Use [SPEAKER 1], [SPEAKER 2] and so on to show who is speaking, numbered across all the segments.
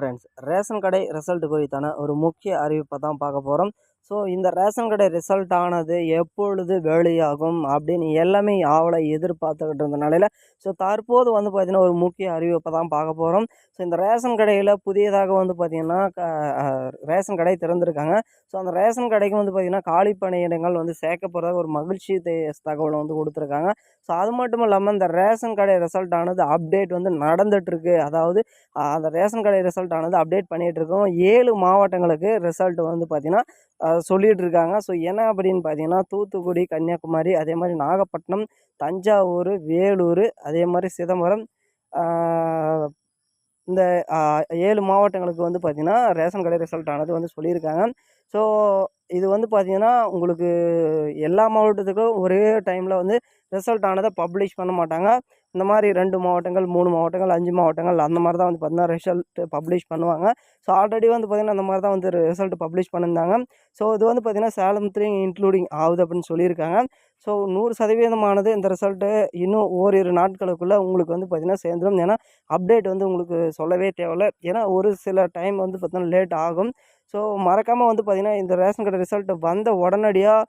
[SPEAKER 1] Friends ration கடை result குறித்தான ஒரு முக்கிய அறிவிப்பை தான் பார்க்க போகிறோம் ஸோ இந்த ரேஷன் கடை ரிசல்ட் ஆனது எப்பொழுது வெளியாகும் அப்படின்னு எல்லாமே ஆவலை எதிர்பார்த்துக்கிட்டு இருந்த நிலையில் ஸோ தற்போது வந்து பார்த்திங்கன்னா ஒரு முக்கிய அறிவிப்பை தான் பார்க்க போகிறோம் ஸோ இந்த ரேஷன் கடையில் புதியதாக வந்து பார்த்திங்கன்னா ரேஷன் கடை திறந்திருக்காங்க. ஸோ அந்த ரேஷன் கடைக்கு வந்து பார்த்திங்கன்னா காலி பணியிடங்கள் வந்து சேர்க்க போகிறதாக ஒரு மகிழ்ச்சி தகவலை வந்து கொடுத்துருக்காங்க. ஸோ அது மட்டும் இல்லாமல் இந்த ரேஷன் கடை ரிசல்ட் ஆனது அப்டேட் வந்து நடந்துகிட்ருக்கு அதாவது அந்த ரேஷன் கடை ரிசல்ட் ஆனது அப்டேட் பண்ணிகிட்டு இருக்கோம் ஏழு மாவட்டங்களுக்கு ரிசல்ட் வந்து பார்த்திங்கன்னா சொல்லிகிட்டு இருக்காங்க ஸோ என்ன அப்படின்னு பார்த்தீங்கன்னா தூத்துக்குடி கன்னியாகுமரி அதே மாதிரி நாகப்பட்டினம் தஞ்சாவூர் வேலூர் அதே மாதிரி சிதம்பரம் இந்த ஏழு மாவட்டங்களுக்கு வந்து பார்த்திங்கன்னா ரேஷன் கடை ரிசல்ட் ஆனது வந்து சொல்லியிருக்காங்க ஸோ இது வந்து பார்த்திங்கன்னா உங்களுக்கு எல்லா மாவட்டத்துக்கும் ஒரே டைமில் வந்து ரிசல்ட் ஆனதை பப்ளிஷ் பண்ண மாட்டாங்க. இந்த மாதிரி ரெண்டு மாவட்டங்கள் மூணு மாவட்டங்கள் அஞ்சு மாவட்டங்கள் அந்த மாதிரி தான் வந்து பார்த்திங்கன்னா ரிசல்ட்டு பப்ளிஷ் பண்ணுவாங்க. ஸோ ஆல்ரெடி வந்து பார்த்திங்கன்னா அந்த மாதிரி தான் வந்து ரிசல்ட் பப்ளிஷ் பண்ணியிருந்தாங்க. ஸோ இது வந்து பார்த்திங்கன்னா சேலத்துலேயும் இன்க்ளூடிங் ஆகுது அப்படின்னு சொல்லியிருக்காங்க. ஸோ நூறு சதவீதமானது இந்த ரிசல்ட்டு இன்னும் ஓரிரு நாட்களுக்குள்ளே உங்களுக்கு வந்து பார்த்திங்கன்னா சேர்ந்துடும் ஏன்னா அப்டேட் வந்து உங்களுக்கு சொல்லவே தேவையில்ல. ஏன்னா ஒரு சில டைம் வந்து பார்த்திங்கன்னா லேட் ஆகும். ஸோ மறக்காமல் வந்து பார்த்திங்கன்னா இந்த ரேஷன் கடை ரிசல்ட் வந்த உடனடியாக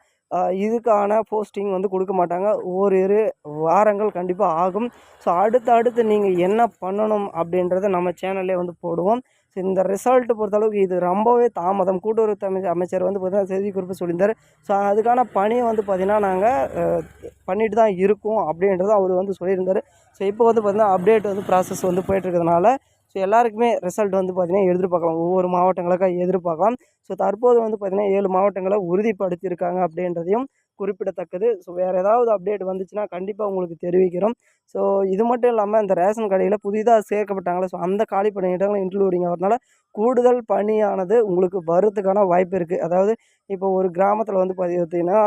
[SPEAKER 1] இதுக்கான போஸ்டிங் வந்து கொடுக்க மாட்டாங்க. ஓரிரு வாரங்கள் கண்டிப்பாக ஆகும். ஸோ அடுத்து அடுத்து நீங்கள் என்ன பண்ணணும் அப்படின்றத நம்ம சேனல்லே வந்து போடுவோம். ஸோ இந்த ரிசல்ட்டு பொறுத்தளவுக்கு இது ரொம்பவே தாமதம். கூட்டுறவு அமைச்சர் வந்து பார்த்திங்கன்னா செய்தி குறிப்பு சொல்லியிருந்தார். ஸோ அதுக்கான பணியை வந்து பார்த்திங்கன்னா நாங்கள் பண்ணிட்டு தான் இருக்கோம் அப்படின்றத அவர் வந்து சொல்லியிருந்தார். ஸோ இப்போ வந்து பார்த்திங்கன்னா அப்டேட் வந்து ப்ராசஸ் வந்து போயிட்டுருக்கிறதுனால ஸோ எல்லாருக்குமே ரிசல்ட் வந்து பார்த்திங்கன்னா எதிர்பார்க்கலாம். ஒவ்வொரு மாவட்டங்களுக்காக எதிர்பார்க்கலாம். ஸோ தற்போது வந்து பார்த்திங்கன்னா ஏழு மாவட்டங்களை உறுதிப்படுத்தியிருக்காங்க அப்படின்றதையும் குறிப்பிடத்தக்கது. ஸோ வேறு ஏதாவது அப்டேட் வந்துச்சுன்னா கண்டிப்பாக உங்களுக்கு தெரிவிக்கிறோம். ஸோ இது மட்டும் இல்லாமல் இந்த ரேஷன் கடையில் புதிதாக சேர்க்கப்பட்டாங்களே ஸோ அந்த காலி பணியிடங்களும் இன்க்ளூடிங் ஆகிறதுனால கூடுதல் பணியானது உங்களுக்கு வர்றதுக்கான வாய்ப்பு இருக்குது அதாவது இப்போ ஒரு கிராமத்தில் வந்து பார்த்திங்கன்னா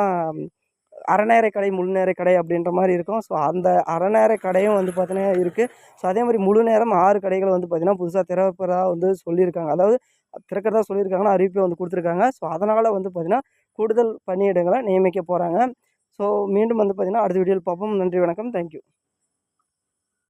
[SPEAKER 1] அறநேர கடை முழுநேர கடை அப்படின்ற மாதிரி இருக்கும். ஸோ அந்த அறநேர கடையும் வந்து பார்த்தீங்கன்னா இருக்குது ஸோ அதே மாதிரி முழு நேரம் ஆறு கடைகள் வந்து பார்த்திங்கன்னா புதுசாக திறப்பதாக வந்து சொல்லியிருக்காங்க. அதாவது திறக்கிறதா சொல்லியிருக்காங்கன்னா அறிவிப்பை வந்து கொடுத்துருக்காங்க. ஸோ அதனால் வந்து பார்த்திங்கன்னா கூடுதல் பணியிடங்களை நியமிக்க போகிறாங்க ஸோ மீண்டும் வந்து பார்த்திங்கன்னா அடுத்த வீடியோவில் பார்ப்போம். நன்றி வணக்கம். தேங்க்யூ